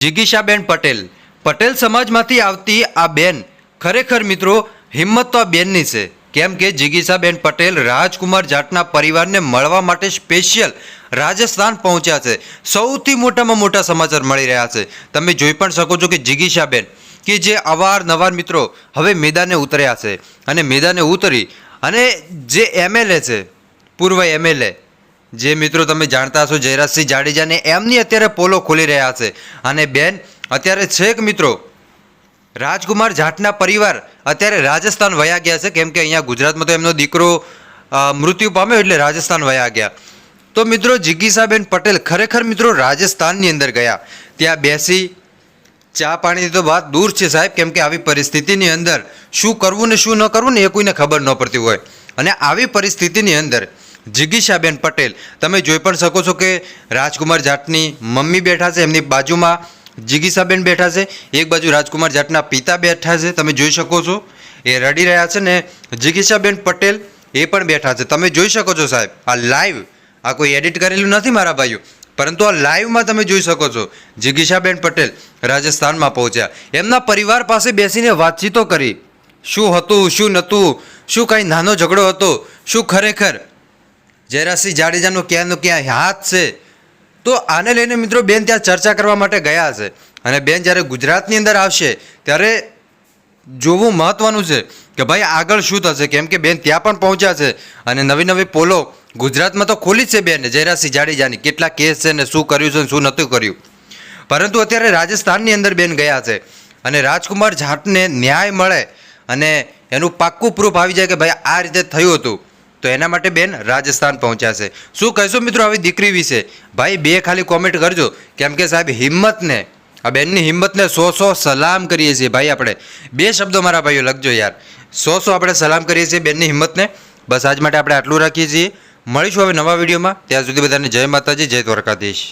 જિગીશાબેન પટેલ. પટેલ સમાજમાંથી આવતી આ બેન ખરેખર મિત્રો હિંમત તો આ બેનની છે. કેમ કે જિગીશાબેન પટેલ રાજકુમાર જાટના પરિવારને મળવા માટે સ્પેશિયલ રાજસ્થાન પહોંચ્યા છે. સૌથી મોટામાં મોટા સમાચાર મળી રહ્યા છે. તમે જોઈ પણ શકો છો કે જિગીશાબેન કે જે અવારનવાર મિત્રો હવે મેદાને ઉતર્યા છે. અને મેદાને ઉતરી અને જે એમએલએ છે, પૂર્વ એમએલએ જે મિત્રો તમે જાણતા હશો, જયરાજસિંહ જાડેજાને એમની અત્યારે પોલો ખોલી રહ્યા છે. અને બેન, અત્યારે છેક મિત્રો, રાજકુમાર જાટના પરિવાર અત્યારે રાજસ્થાન વયા ગયા છે. કેમ કે અહીંયા ગુજરાતમાં તો એમનો દીકરો મૃત્યુ પામ્યો એટલે રાજસ્થાન વયા ગયા. તો મિત્રો જિગીસાબેન પટેલ ખરેખર મિત્રો રાજસ્થાનની અંદર ગયા. ત્યાં બેસી, ચા પાણીની તો વાત દૂર છે સાહેબ, કેમ કે આવી પરિસ્થિતિની અંદર શું કરવું ને શું ન કરવું ને એ કોઈને ખબર ન પડતી હોય. અને આવી પરિસ્થિતિની અંદર જિગીશાબેન પટેલ. તમે જોઈ પણ શકો છો કે રાજકુમાર જાટની મમ્મી બેઠા છે, એમની બાજુમાં જિગીશાબેન બેઠા છે. એક બાજુ રાજકુમાર જાટના પિતા બેઠા છે, તમે જોઈ શકો છો. એ રડી રહ્યા છે ને જિગીશાબેન પટેલ એ પણ બેઠા છે. તમે જોઈ શકો છો સાહેબ, આ લાઈવ આ કોઈ એડિટ કરેલું નથી મારા ભાઈઓ. પરંતુ આ લાઈવમાં તમે જોઈ શકો છો, જિગીશાબેન પટેલ રાજસ્થાનમાં પહોંચ્યા. એમના પરિવાર પાસે બેસીને વાતચીતો કરી. શું હતું, શું નહોતું, શું કાંઈ નાનો ઝઘડો હતો, શું ખરેખર જયરાજસિંહ જાડેજાનો ક્યાંનો ક્યાં હાથ છે? તો આને લઈને મિત્રો બેન ત્યાં ચર્ચા કરવા માટે ગયા છે અને બેન જ્યારે ગુજરાતની અંદર આવશે, ત્યારે જોવું મહત્વનું છે કે ભાઈ આગળ શું થશે? કેમ કે બેન ત્યાં પણ પહોંચ્યા છે. અને નવી નવી પોલો ગુજરાતમાં તો ખોલી છે બેન, જયરાજસિંહ જાડેજાની. કેટલા કેસ છે ને શું કર્યું છે ને શું નહોતું કર્યું. પરંતુ અત્યારે રાજસ્થાનની અંદર બેન ગયા છે. અને રાજકુમાર જાટને ન્યાય મળે અને એનું પાક્કું પ્રૂફ આવી જાય કે ભાઈ આ રીતે થયું હતું. તો એના માટે બેન રાજસ્થાન પહોંચ્યા છે. શું કહેશો મિત્રો આવી દીકરી વિશે? ભાઈ, બે ખાલી કોમેન્ટ કરજો. કેમ કે સાહેબ હિંમતને, આ બેનની હિંમતને સો સો સલામ કરીએ છીએ ભાઈ આપણે. બે શબ્દો મારા ભાઈઓ લખજો યાર. સો સો આપણે સલામ કરીએ છીએ બેનની હિંમતને. બસ આજ માટે આપણે આટલું રાખીએ છીએ. મળીશું હવે નવા વિડીયોમાં. ત્યાં સુધી બધાને જય માતાજી, જય દ્વારકાધીશ.